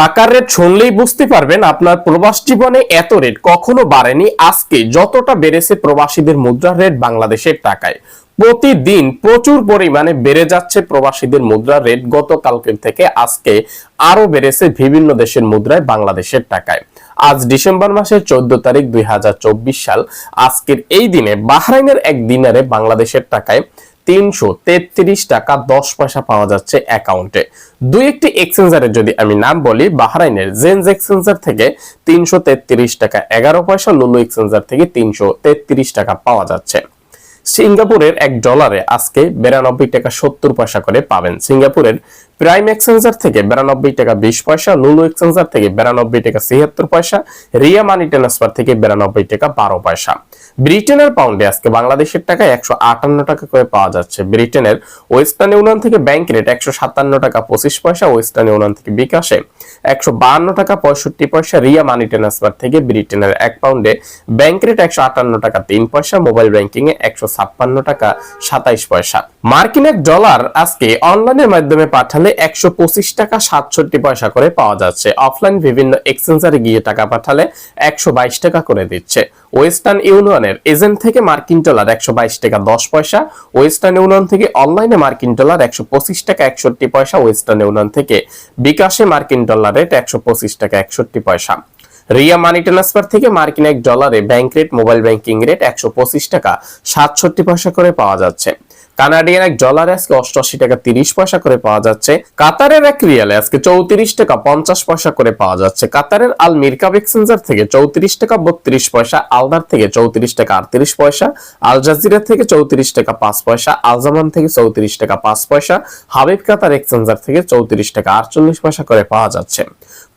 টাকার রেট শুনলেই বুঝতে পারবেন আপনার প্রবাস জীবনে এত রেট কখনো বাড়েনি। আজকে যতটা বেড়েছে প্রবাসীদের মুদ্রার রেট বাংলাদেশের টাকায়। প্রতিদিন প্রচুর পরিমাণে বেড়ে যাচ্ছে প্রবাসীদের মুদ্রার রেট গতকালকের থেকে আজকে আরও বেড়েছে বিভিন্ন দেশের মুদ্রায় বাংলাদেশের টাকায়। আজ ডিসেম্বর মাসের চোদ্দ তারিখ দুই হাজার চব্বিশ সাল। আজকের এই দিনে বাহরাইনের এক দিনারে বাংলাদেশের টাকায় তিনশো তেত্রিশ টাকা দশ পয়সা পাওয়া যাচ্ছে অ্যাকাউন্টে। দুই একটি এক্সচেঞ্জারের যদি আমি নাম বলি, বাহরাইনের জেন্স এক্সচেঞ্জার থেকে তিনশো তেত্রিশ টাকা, এগারো পয়সা লুলু এক্সচেঞ্জার থেকে তিনশো তেত্রিশ টাকা পাওয়া যাচ্ছে। সিঙ্গাপুরের এক ডলারে আজকে বিরানব্বই টাকা সত্তর পয়সা করে পাবেন। সিঙ্গাপুরের প্রাইম এক্সচেঞ্জার থেকে বিরানব্বই টাকা বিশ পয়সা লুলু এক্সচেঞ্জার থেকে বিরানব্বই টাকা ছিয়াত্তর পয়সা রিয়া মানি ট্রান্সফার থেকে বিরানব্বই টাকা বারো পয়সা। ব্রিটেনের পাউন্ডে আজকে বাংলাদেশের টাকায় একশো আটান্ন টাকা করে পাওয়া যাচ্ছে। ব্রিটেনের ওয়েস্টার্ন ইউনিয়ন থেকে ব্যাংক রেট একশো সাতান্ন টাকা পঁচিশ পয়সা ওয়েস্টার্ন ইউনিয়ন থেকে বিকাশে একশো বাহান্ন টাকা পঁয়ষট্টি পয়সা রিয়া মানি ট্রান্সফার থেকে ব্রিটেনের এক পাউন্ডে ব্যাংক রেট একশো আটান্ন টাকা তিন পয়সা মোবাইল ব্যাংকিং এ একশো ছাপ্পান্ন টাকা সাতাইশ পয়সা। মার্কিন এক ডলার আজকে অনলাইনের মাধ্যমে পাঠালে একশো পঁচিশ টাকা সাতষট্টি পয়সা করে পাওয়া যাচ্ছে। অফলাইন বিভিন্ন এক্সচেঞ্জারে গিয়ে টাকা পাঠালে একশো বাইশ টাকা করে দিচ্ছে। ওয়েস্টার্ন ইউনিয়নের এজেন্ট থেকে মার্কিন ডলার একশো বাইশ টাকা দশ পয়সা। ওয়েস্টার্ন ইউনিয়ন থেকে অনলাইনে মার্কিন ডলার একশো পঁচিশ টাকা একষট্টি পয়সা। ওয়েস্টার্ন ইউনিয়ন থেকে বিকাশে মার্কিন ডলার রেট একশো পঁচিশ টাকা একষট্টি পয়সা। রিয়া মানি ট্রান্সফার থেকে মার্কিন এক ডলারে bank rate mobile banking rate একশো পঁচিশ টাকা সাতষট্টি পয়সা করে পাওয়া যাচ্ছে। কানাডিয়ান এক ডলারে আজকে অষ্টআশি টাকা তিরিশ পয়সা করে পাওয়া যাচ্ছে। কাতারের এক রিয়ালে আজকে চৌত্রিশ টাকা পঞ্চাশ পয়সা করে পাওয়া যাচ্ছে। কাতারের আল মিরকাব এক্সচেঞ্জার থেকে চৌত্রিশ টাকা বত্রিশ পয়সা, আলদার থেকে চৌত্রিশ টাকা আটত্রিশ পয়সা, আল জাজিরা থেকে চৌত্রিশ টাকা পাঁচ পয়সা আলজামান থেকে চৌত্রিশ টাকা পাঁচ পয়সা, হাবিব কাতার এক্সচেঞ্জার থেকে চৌত্রিশ টাকা আটচল্লিশ পয়সা করে পাওয়া যাচ্ছে।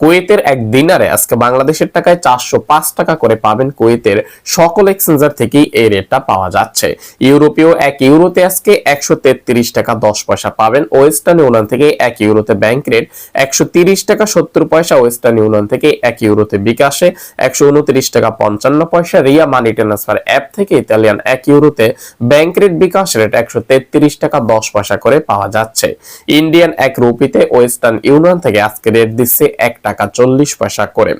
কুয়েতের এক দিনারে আজকে বাংলাদেশের টাকায় চারশো পাঁচ টাকা করে পাবেন কুয়েতের সকল এক্সচেঞ্জার থেকেই এই রেটটা পাওয়া যাচ্ছে। ইউরোপীয় এক ইউরোতে আজকে একশো তেত্রিশ টাকা দশ পয়সা পাবেন ওয়েস্টার্ন ইউনিয়ন থেকে এক ইউরোতে ব্যাংক রেট একশো টাকা সত্তর পয়সা ওয়েস্টার্ন ইউনিয়ন থেকে এক ইউরোতে বিকাশে, একশো উনত্রিশ টাকা পঞ্চান্ন পয়সা রিয়া মানি ট্রান্সফার অ্যাপ থেকে ইতালিয়ান এক ইউরোতে ব্যাংক রেট বিকাশ রেট একশো তেত্রিশ টাকা দশ পয়সা করে পাওয়া যাচ্ছে। ইন্ডিয়ান এক রুপিতে ওয়েস্টার্ন ইউনিয়ন থেকে আজকে রেট দিচ্ছে এক টাকা চল্লিশ পয়সা করে।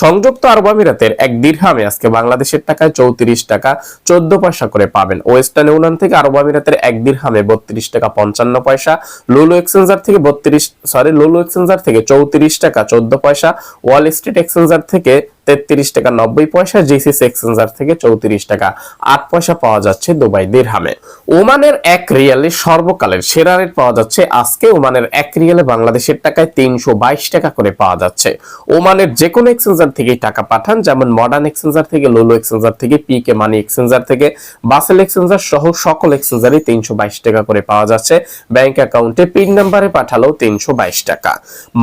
সংযুক্ত আরব আমিরাতের এক দীর্ঘামে আজকে বাংলাদেশের টাকায় চৌত্রিশ টাকা চোদ্দ পয়সা করে পাবেন। ওয়েস্টার্ন ইউনিয়ন থেকে আরব আমিরাতের এক দীর্ঘামে বত্রিশ টাকা পঞ্চান্ন পয়সা লোলো এক্সচেঞ্জার থেকে বত্রিশ সরি লোলো এক্সচেঞ্জার থেকে চৌত্রিশ টাকা চোদ্দ পয়সা ওয়াল স্ট্রিট এক্সচেঞ্জার থেকে তেত্রিশ টাকা নব্বই পয়সা জিসিস এক্সচেঞ্জার থেকে চৌত্রিশ টাকা। আট পয়সা পাওয়া যাচ্ছে দুবাই ওমানের এক রিয়ালে সর্বকালের সেরা রেট পাওয়া যাচ্ছে। আজকে ওমানের এক রিয়ালে বাংলাদেশের টাকায় তিনশো বাইশ টাকা করে পাওয়া যাচ্ছে। ওমানের যে কোনো এক্সচেঞ্জার থেকে টাকা পাঠান, যেমন মডার্ন এক্সচেঞ্জার থেকে লুলু এক্সচেঞ্জার থেকে পিকে মানি এক্সচেঞ্জার থেকে বাসেল এক্সচেঞ্জার সহ সকল এক্সচেঞ্জারে তিনশো বাইশ টাকা করে পাওয়া যাচ্ছে। ব্যাংক অ্যাকাউন্টে পিন নাম্বারে পাঠালেও তিনশো বাইশ টাকা।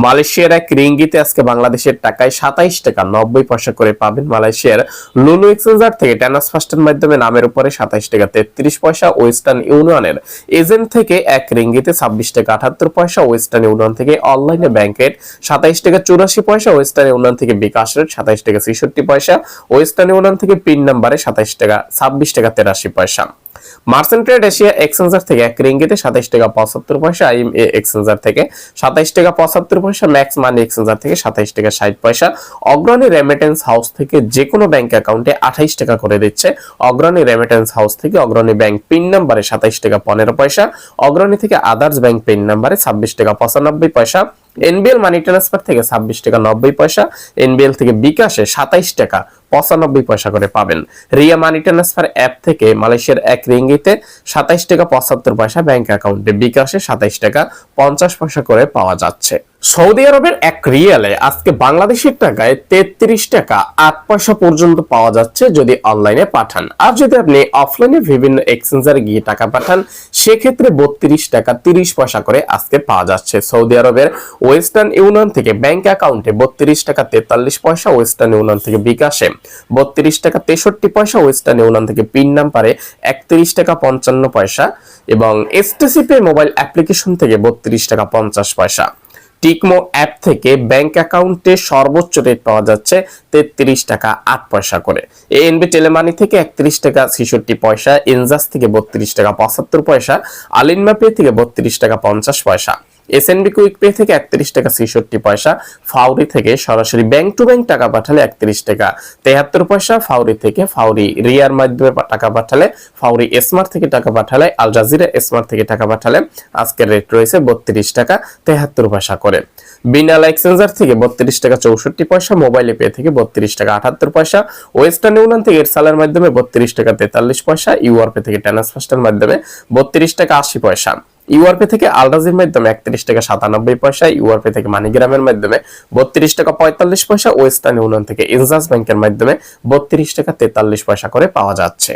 মালয়েশিয়ার এক রিঙ্গিতে আজকে বাংলাদেশের টাকায় সাতাইশ টাকা নব্বই পয়সা করে পাবেন মালয়েশিয়ার লুলু এক্সচেঞ্জার থেকে ট্যানাস ফাস্টের মাধ্যমে নামের উপরে সাতাইশ টাকা তেত্রিশ পয়সা ওয়েস্টার্ন ইউনিয়নের এজেন্ট থেকে এক রিঙ্গিতে ছাব্বিশ টাকা আঠাত্তর পয়সা ওয়েস্টার্ন ইউনিয়ন থেকে অনলাইনে ব্যাংক রেট সাতাইশ টাকা চুরাশি পয়সা, ওয়েস্টার্ন ইউনিয়ন থেকে বিকাশ রেট সাতাইশ টাকা ছেষট্টি পয়সা, ওয়েস্টার্ন ইউনিয়ন থেকে পিন নাম্বারে সাতাইশ টাকা ছাব্বিশ টাকা তেরাশি পয়সা। মার্চেন্ট ট্রেড এশিয়া এক্সচেঞ্জার থেকে এক রিঙ্গিতে সাতাইশ টাকা পঁচাত্তর পয়সা আইএম এ এক্সচেঞ্জার থেকে সাতাইশ টাকা পঁচাত্তর পয়সা ম্যাক্স মানি এক্সচেঞ্জার থেকে সাতাইশ টাকা ষাট পয়সা। অগ্রণী রেমিটেন্স হাউস থেকে যে কোনো ব্যাংক অ্যাকাউন্টে আঠাইশ টাকা করে দিচ্ছে। অগ্রণী রেমিটেন্স হাউস থেকে অগ্রণী ব্যাংক পিন নাম্বারে সাতাইশ টাকা পনেরো পয়সা। অগ্রণী থেকে আদার্স ব্যাংক পিন নাম্বারে ছাব্বিশ টাকা পঁচানব্বই পয়সা। এনবিএল মানি ট্রান্সফার থেকে ছাব্বিশ টাকা নব্বই পয়সা, এনবিএল থেকে বিকাশে সাতাইশ টাকা পঁচানব্বই পয়সা করে পাবেন। রিয়া মানি ট্রান্সফার অ্যাপ থেকে মালয়েশিয়ার এক রিঙ্গিতে সাতাইশ টাকা পঁচাত্তর পয়সা ব্যাংক অ্যাকাউন্টে বিকাশে সাতাইশ টাকা পঞ্চাশ পয়সা করে পাওয়া যাচ্ছে। সৌদি আরবের এক রিয়ালে আজকে বাংলাদেশের টাকায় তেত্রিশ টাকা আট পয়সা পর্যন্ত পাওয়া যাচ্ছে যদি অনলাইনে পাঠান। আর যদি আপনি অফলাইনে বিভিন্ন এক্সচেঞ্জারে গিয়ে টাকা পাঠান, সেক্ষেত্রে বত্রিশ টাকা তিরিশ পয়সা করে আজকে পাওয়া যাচ্ছে। সৌদি আরবের ওয়েস্টার্ন ইউনিয়ন থেকে ব্যাংক অ্যাকাউন্টে বত্রিশ টাকা তেতাল্লিশ পয়সা ওয়েস্টার্ন ইউনিয়ন থেকে বিকাশে, বত্রিশ টাকা তেষট্টি পয়সা ওয়েস্টার্ন ইউনিয়ন থেকে পিন নাম্বারে একত্রিশ টাকা পঞ্চান্ন পয়সা এবং এসটিসি পে মোবাইল অ্যাপ্লিকেশন থেকে বত্রিশ টাকা পঞ্চাশ পয়সা। টিকমো অ্যাপ থেকে ব্যাংক অ্যাকাউন্টে সর্বোচ্চ রেট পাওয়া যাচ্ছে তেত্রিশ টাকা আট পয়সা করে। এ এএনবি টেলিমানি থেকে একত্রিশ টাকা ছেষট্টি পয়সা এনজাস থেকে বত্রিশ টাকা পঁচাত্তর পয়সা আলিনমা পে থেকে বত্রিশ টাকা পঞ্চাশ পয়সা। এসএনবি কুইক পে থেকে একত্রিশ টাকা ছেষট্টি পয়সা, ফাউরি থেকে সরাসরি ব্যাংক টু ব্যাংক টাকা পাঠালে একত্রিশ টাকা, তেহাত্তর পয়সা ফাউরি থেকে ফাউরি রিয়ার মাধ্যমে টাকা পাঠালে, ফাউরি স্মার্ট থেকে টাকা পাঠালে, আল জাজিরা স্মার্ট থেকে টাকা পাঠালে, আজকের রেট রয়েছে বত্রিশ টাকা তেহাত্তর পয়সা করে। বিনাল এক্সচেঞ্জার থেকে বত্রিশ টাকা চৌষট্টি পয়সা মোবাইল পে থেকে বত্রিশ টাকা আটাত্তর পয়সা ওয়েস্টার্ন ইউনিয়ন থেকে এরসালের মাধ্যমে বত্রিশ টাকা তেতাল্লিশ পয়সা ইউআরপে থেকে ট্রান্সফার্স্টের মাধ্যমে বত্রিশ টাকা আশি পয়সা। ইউআরপে থেকে আলরাজির মাধ্যমে একত্রিশ টাকা সাতানব্বই পয়সা ইউআরপে থেকে মানিগ্রামের মাধ্যমে বত্রিশ টাকা পঁয়তাল্লিশ পয়সা, ওয়েস্টার্ন ইউনিয়ন থেকে ইনজাস ব্যাংকের মাধ্যমে বত্রিশ টাকা তেতাল্লিশ পয়সা করে পাওয়া যাচ্ছে।